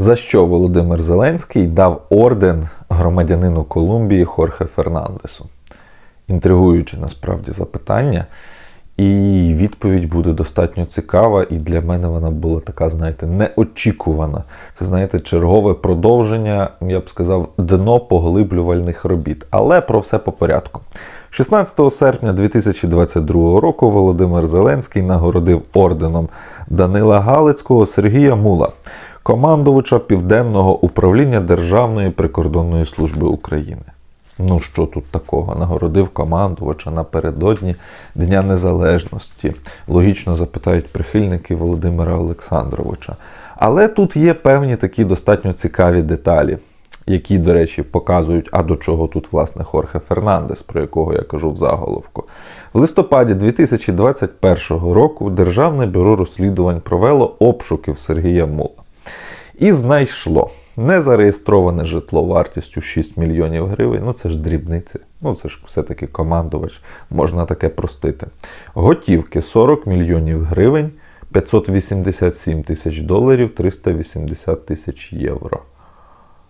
За що Володимир Зеленський дав орден громадянину Колумбії Хорхе Фернандесу? Інтригуюче насправді запитання. І відповідь буде достатньо цікава, і для мене вона була така, знаєте, неочікувана. Це, знаєте, чергове продовження, я б сказав, дно поглиблювальних робіт. Але про все по порядку. 16 серпня 2022 року Володимир Зеленський нагородив орденом Данила Галицького Сергія Мула, командувача Південного управління Державної прикордонної служби України. Ну, що тут такого? Нагородив командувача напередодні Дня Незалежності. Логічно запитають прихильники Володимира Олександровича. Але тут є певні такі достатньо цікаві деталі, які, до речі, показують, а до чого тут, власне, Хорхе Фернандес, про якого я кажу в заголовку. В листопаді 2021 року Державне бюро розслідувань провело обшуків Сергія Мула і знайшло незареєстроване житло вартістю 6 мільйонів гривень. Ну це ж дрібниці. Ну це ж все-таки командувач, можна таке простити. Готівки 40 мільйонів гривень, 587 тисяч доларів, 380 тисяч євро.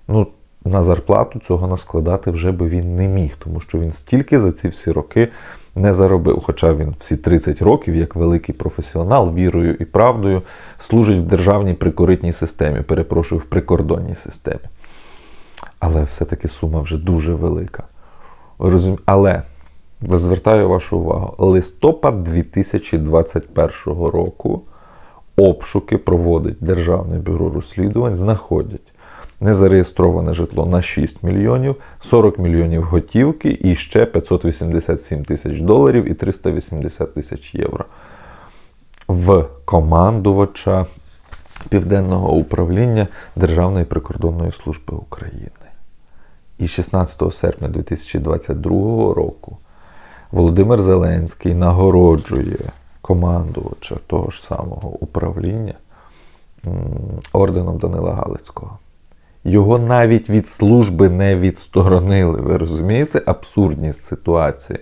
Ну, на зарплату цього наскладати вже би він не міг, тому що він стільки за ці всі роки не заробив. Хоча він всі 30 років, як великий професіонал, вірою і правдою, служить в державній прикоритній системі, перепрошую, в прикордонній системі. Але все-таки сума вже дуже велика. Але звертаю вашу увагу, листопад 2021 року обшуки проводить Державне бюро розслідувань, знаходять незареєстроване житло на 6 мільйонів, 40 мільйонів готівки і ще 587 тисяч доларів і 380 тисяч євро в командувача Південного управління Державної прикордонної служби України. І 16 серпня 2022 року Володимир Зеленський нагороджує командувача того ж самого управління орденом Данила Галицького. Його навіть від служби не відсторонили. Ви розумієте абсурдність ситуації?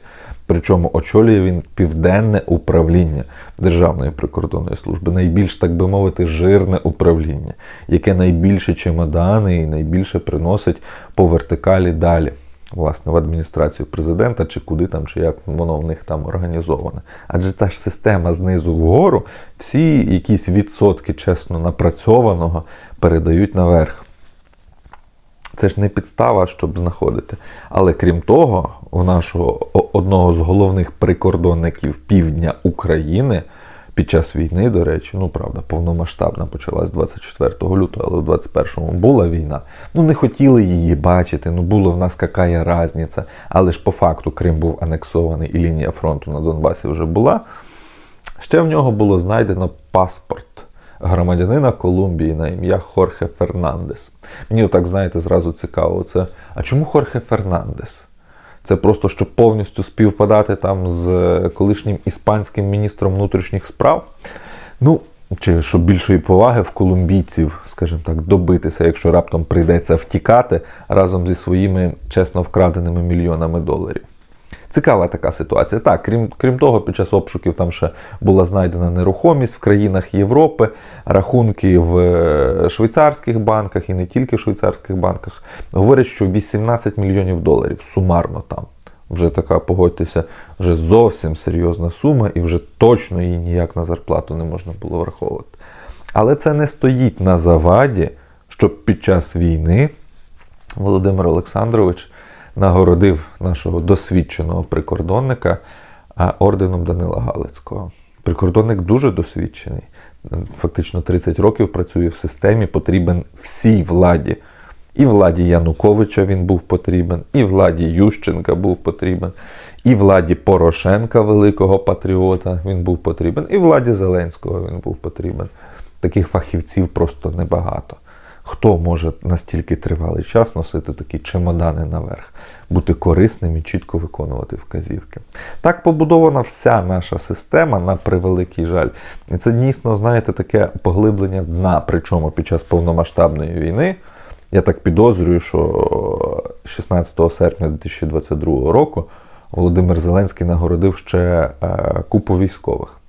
Причому очолює він південне управління Державної прикордонної служби, найбільш, так би мовити, жирне управління, яке найбільше чемодани і найбільше приносить по вертикалі далі, власне, в адміністрацію президента, чи куди там, чи як воно в них там організоване. Адже та ж система знизу вгору, всі якісь відсотки чесно напрацьованого передають наверх. Це ж не підстава, щоб знаходити. Але крім того, у нашого одного з головних прикордонників півдня України під час війни, до речі, ну правда, повномасштабна почалась 24 лютого, але в 21-му була війна. Ну не хотіли її бачити. Ну було в нас яка різниця. Але ж по факту Крим був анексований і лінія фронту на Донбасі вже була. Ще в нього було знайдено паспорт громадянина Колумбії на ім'я Хорхе Фернандес. Мені отак, знаєте, зразу цікаво, це, а чому Хорхе Фернандес? Це просто щоб повністю співпадати там з е, колишнім іспанським міністром внутрішніх справ. Ну, чи щоб більшої поваги в колумбійців, скажімо так, добитися, якщо раптом прийдеться втікати разом зі своїми чесно вкраденими мільйонами доларів. Цікава така ситуація. Так, крім, крім того, під час обшуків там ще була знайдена нерухомість в країнах Європи, рахунки в е, швейцарських банках і не тільки в швейцарських банках. Говорять, що 18 мільйонів доларів сумарно там. Вже така, погодьтеся, вже зовсім серйозна сума, і вже точно її ніяк на зарплату не можна було враховувати. Але це не стоїть на заваді, щоб під час війни Володимир Олександрович нагородив нашого досвідченого прикордонника орденом Данила Галицького. Прикордонник дуже досвідчений. Фактично 30 років працює в системі, потрібен всій владі. І владі Януковича він був потрібен, і владі Ющенка був потрібен, і владі Порошенка, великого патріота, він був потрібен, і владі Зеленського він був потрібен. Таких фахівців просто небагато. Хто може настільки тривалий час носити такі чемодани наверх, бути корисним і чітко виконувати вказівки? Так побудована вся наша система на превеликий жаль. І це дійсно, знаєте, таке поглиблення дна, причому під час повномасштабної війни. Я так підозрюю, що 16 серпня 2022 року Володимир Зеленський нагородив ще е, купу військових.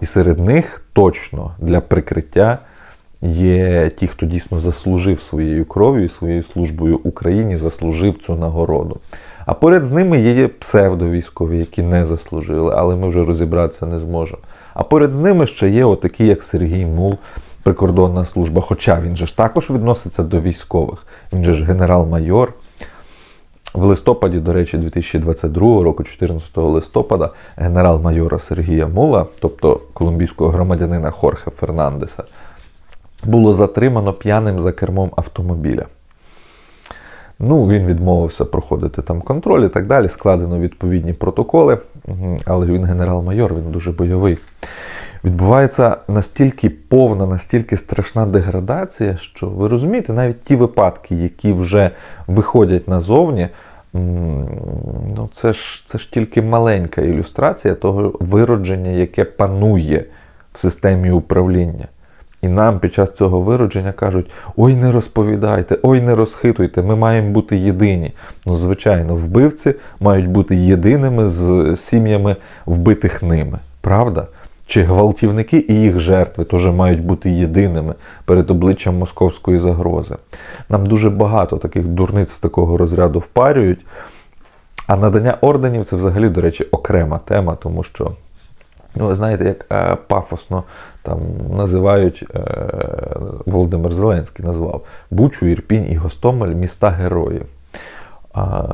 І серед них точно для прикриття є ті, хто дійсно заслужив своєю кров'ю і своєю службою Україні, заслужив цю нагороду. А поряд з ними є псевдовійськові, які не заслужили, але ми вже розібратися не зможемо. А поряд з ними ще є отакі, як Сергій Мул, прикордонна служба. Хоча він же ж також відноситься до військових. Він же ж генерал-майор. В листопаді, до речі, 2022 року, 14 листопада, генерал-майора Сергія Мула, тобто колумбійського громадянина Хорхе Фернандеса, було затримано п'яним за кермом автомобіля. Ну, він відмовився проходити там контроль і так далі. Складено відповідні протоколи, але він генерал-майор, він дуже бойовий. Відбувається настільки повна, настільки страшна деградація, що ви розумієте, навіть ті випадки, які вже виходять назовні, ну це ж, це ж тільки маленька ілюстрація того виродження, яке панує в системі управління. І нам під час цього виродження кажуть: ой, не розповідайте, ой, не розхитуйте, ми маємо бути єдині. Ну, звичайно, вбивці мають бути єдиними з сім'ями вбитих ними. Правда? Чи гвалтівники і їх жертви теж мають бути єдиними перед обличчям московської загрози. Нам дуже багато таких дурниць з такого розряду впарюють. А надання орденів це взагалі, до речі, окрема тема, тому що, ну, знаєте, як е, пафосно там називають е, Володимир Зеленський назвав Бучу, Ірпінь і Гостомель міста героїв. А,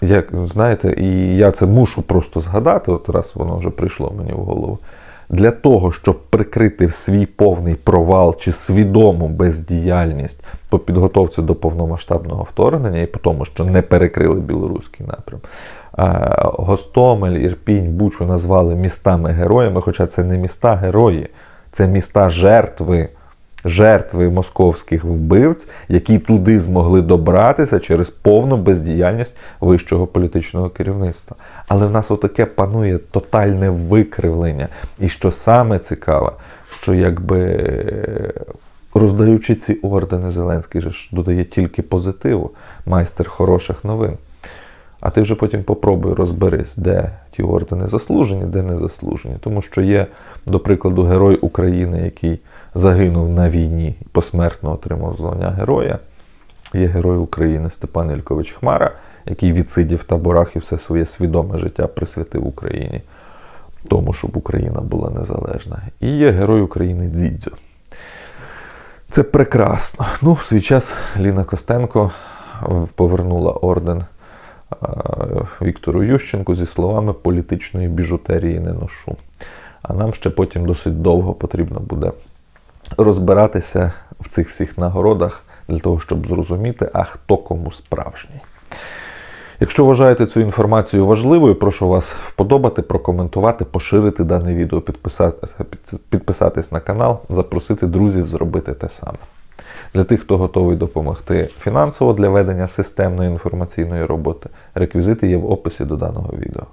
як знаєте, і я це мушу просто згадати, от раз воно вже прийшло мені в голову. Для того, щоб прикрити свій повний провал чи свідому бездіяльність по підготовці до повномасштабного вторгнення і по тому, що не перекрили білоруський напрям, е, Гостомель, Ірпінь, Бучу назвали містами-героями, хоча це не міста герої, це міста жертви жертви московських вбивць, які туди змогли добратися через повну бездіяльність вищого політичного керівництва. Але в нас отаке панує тотальне викривлення. І що саме цікаве, що якби роздаючи ці ордени, Зеленський же ж додає тільки позитиву, майстер хороших новин. А ти вже потім попробуй розберись, де ті ордени заслужені, де не заслужені. Тому що є, до прикладу, герой України, який загинув на війні і посмертно отримав звання героя. Є герой України Степан Ількович Хмара, який відсидів в таборах і все своє свідоме життя присвятив Україні, тому, щоб Україна була незалежна. І є герой України Дзідзьо. Це прекрасно. Ну, в свій час Ліна Костенко повернула орден е, Віктору Ющенку зі словами політичної біжутерії не ношу. А нам ще потім досить довго потрібно буде розбиратися в цих всіх нагородах для того, щоб зрозуміти, а хто кому справжній. Якщо вважаєте цю інформацію важливою, прошу вас вподобати, прокоментувати, поширити дане відео, підписати, підписатись на канал, запросити друзів зробити те саме. Для тих, хто готовий допомогти фінансово для ведення системної інформаційної роботи, реквізити є в описі до даного відео.